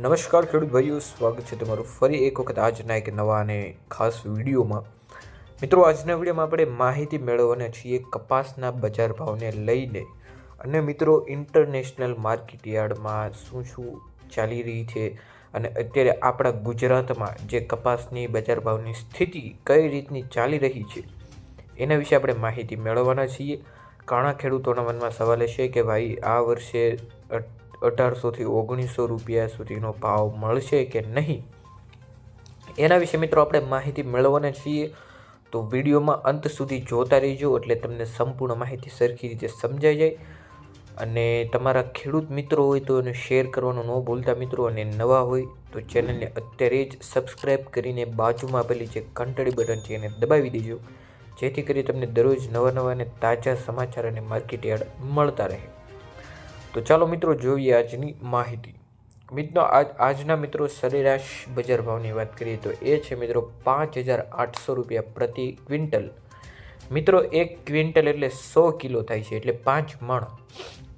નમસ્કાર ખેડૂત ભાઈઓ, સ્વાગત છે તમારું ફરી એક વખત આજના એક નવા અને ખાસ વિડીયોમાં. મિત્રો, આજના વિડીયોમાં આપણે માહિતી મેળવવાના છીએ કપાસના બજાર ભાવને લઈને. અને મિત્રો ઇન્ટરનેશનલ માર્કેટ યાર્ડમાં શું શું ચાલી રહી છે અને અત્યારે આપણા ગુજરાતમાં જે કપાસની બજાર ભાવની સ્થિતિ કઈ રીતની ચાલી રહી છે, એના વિશે આપણે માહિતી મેળવવાના છીએ. ઘણા ખેડૂતોના મનમાં સવાલ છે કે ભાઈ, આ વર્ષે અઢારસોથી ઓગણીસો રૂપિયા સુધીનો ભાવ મળશે કે નહીં? એના વિશે મિત્રો આપણે માહિતી મેળવવાના છીએ. તો વિડીયોમાં અંત સુધી જોતા રહીજો એટલે તમને સંપૂર્ણ માહિતી સરખી રીતે સમજાઈ જાય. અને તમારા ખેડૂત મિત્રો હોય તો એને શેર કરવાનું ન ભૂલતા મિત્રો અને નવા હોય તો ચેનલને અત્યારે જ સબસ્ક્રાઈબ કરીને બાજુમાં આપેલી જે ઘંટડી બટન છે એને દબાવી દેજો. જેથી કરી તમને દરરોજ નવા નવા અને તાજા સમાચાર અને માર્કેટ યાર્ડ મળતા રહે. તો ચાલો મિત્રો જોઈએ આજની માહિતી. મિત્રો, આજ, આજના મિત્રો સરેરાશ બજાર ભાવની વાત કરીએ તો એ છે મિત્રો પાંચ હજાર આઠસો રૂપિયા પ્રતિ ક્વિન્ટલ. મિત્રો, એક ક્વિન્ટલ એટલે સો કિલો થાય છે, એટલે પાંચ મણ.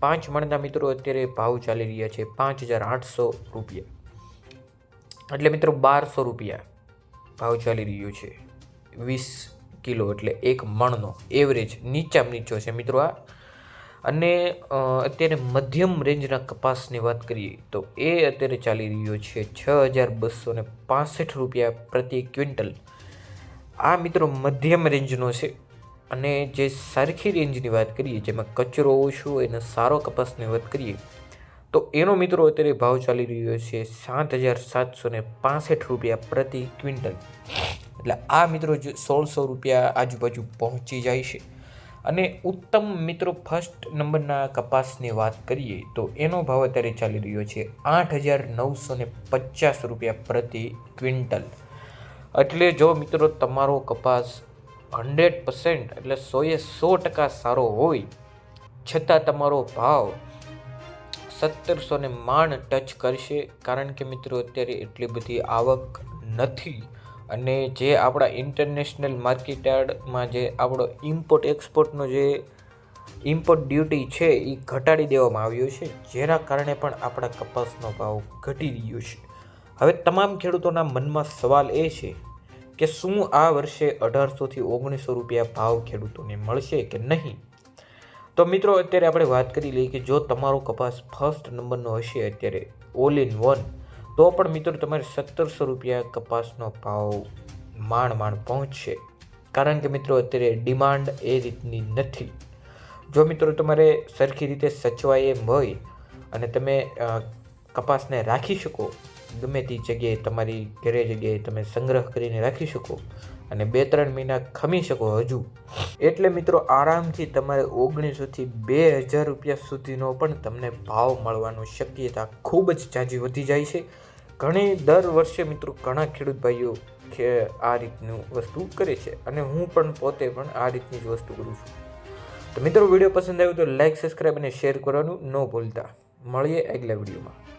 પાંચ મણના મિત્રો અત્યારે ભાવ ચાલી રહ્યા છે પાંચ હજાર આઠસો રૂપિયા. એટલે મિત્રો બારસો રૂપિયા ભાવ ચાલી રહ્યો છે. વીસ કિલો એટલે એક મણનો. એવરેજ નીચામાં નીચો છે મિત્રો આ. અને અત્યારે મધ્યમ રેન્જના કપાસની વાત કરીએ તો એ અત્યારે ચાલી રહ્યો છે છ હજાર બસો ને પાસઠ રૂપિયા પ્રતિ ક્વિન્ટલ. આ મિત્રો મધ્યમ રેન્જનો છે અને જે સરખી રેન્જની વાત કરીએ, જેમાં કચરો ઓછો અને સારો કપાસની વાત કરીએ, તો એનો મિત્રો અત્યારે ભાવ ચાલી રહ્યો છે સાત હજાર સાતસો ને પાસઠ રૂપિયા પ્રતિ ક્વિન્ટલ. એટલે આ મિત્રો જે સોળસો રૂપિયા આજુબાજુ પહોંચી જાય છે. અને ઉત્તમ મિત્રો ફર્સ્ટ નંબરના કપાસની વાત કરીએ તો એનો ભાવ અત્યારે ચાલી રહ્યો છે આઠ હજાર નવસો ને પચાસ રૂપિયા પ્રતિ ક્વિન્ટલ. એટલે જો મિત્રો, તમારો કપાસ હંડ્રેડ પર્સન્ટ એટલે સોએ સો ટકા સારો હોય, છતાં તમારો ભાવ સત્તરસો ને માણ ટચ કરશે, કારણ કે મિત્રો, અત્યારે એટલી બધી આવક નથી. અને જે આપણા ઇન્ટરનેશનલ માર્કેટયાર્ડમાં જે આપણો ઇમ્પોર્ટ એક્સપોર્ટનો જે ઇમ્પોર્ટ ડ્યુટી છે એ ઘટાડી દેવામાં આવ્યો છે, જેના કારણે પણ આપણા કપાસનો ભાવ ઘટી રહ્યો છે. હવે તમામ ખેડૂતોના મનમાં સવાલ એ છે કે શું આ વર્ષે અઢારસોથી ઓગણીસો રૂપિયા ભાવ ખેડૂતોને મળશે કે નહીં? તો મિત્રો, અત્યારે આપણે વાત કરી લઈએ કે જો તમારો કપાસ ફર્સ્ટ નંબરનો હશે, અત્યારે ઓલ ઇન વન તો પણ મિત્રો તમારે સત્તરસો રૂપિયા કપાસનો ભાવ માંડ માંડ પહોંચશે. કારણ કે મિત્રો અત્યારે ડિમાન્ડ એ રીતની નથી. જો મિત્રો તમારે સરખી રીતે સચવાય એમ હોય અને તમે કપાસને રાખી શકો ગમે તે જગ્યાએ તમારી ઘરે જગ્યાએ તમે સંગ્રહ કરીને રાખી શકો અને બે ત્રણ મહિના ખમી શકો હજુ. એટલે મિત્રો, આરામથી તમારે ઓગણીસોથી બે હજાર રૂપિયા સુધીનો પણ તમને ભાવ મળવાની શક્યતા ખૂબ જ જાજી વધી જાય છે. ઘણી દર વર્ષે મિત્રો, ઘણા ખેડૂત ભાઈઓ આ રીતનું વસ્તુ કરે છે અને હું પણ પોતે પણ આ રીતની જ વસ્તુ કરું છું. તો મિત્રો, વીડિયો પસંદ આવ્યો તો લાઈક, સબસ્ક્રાઈબ અને શેર કરવાનું ન ભૂલતા. મળીએ આગલા વિડીયોમાં.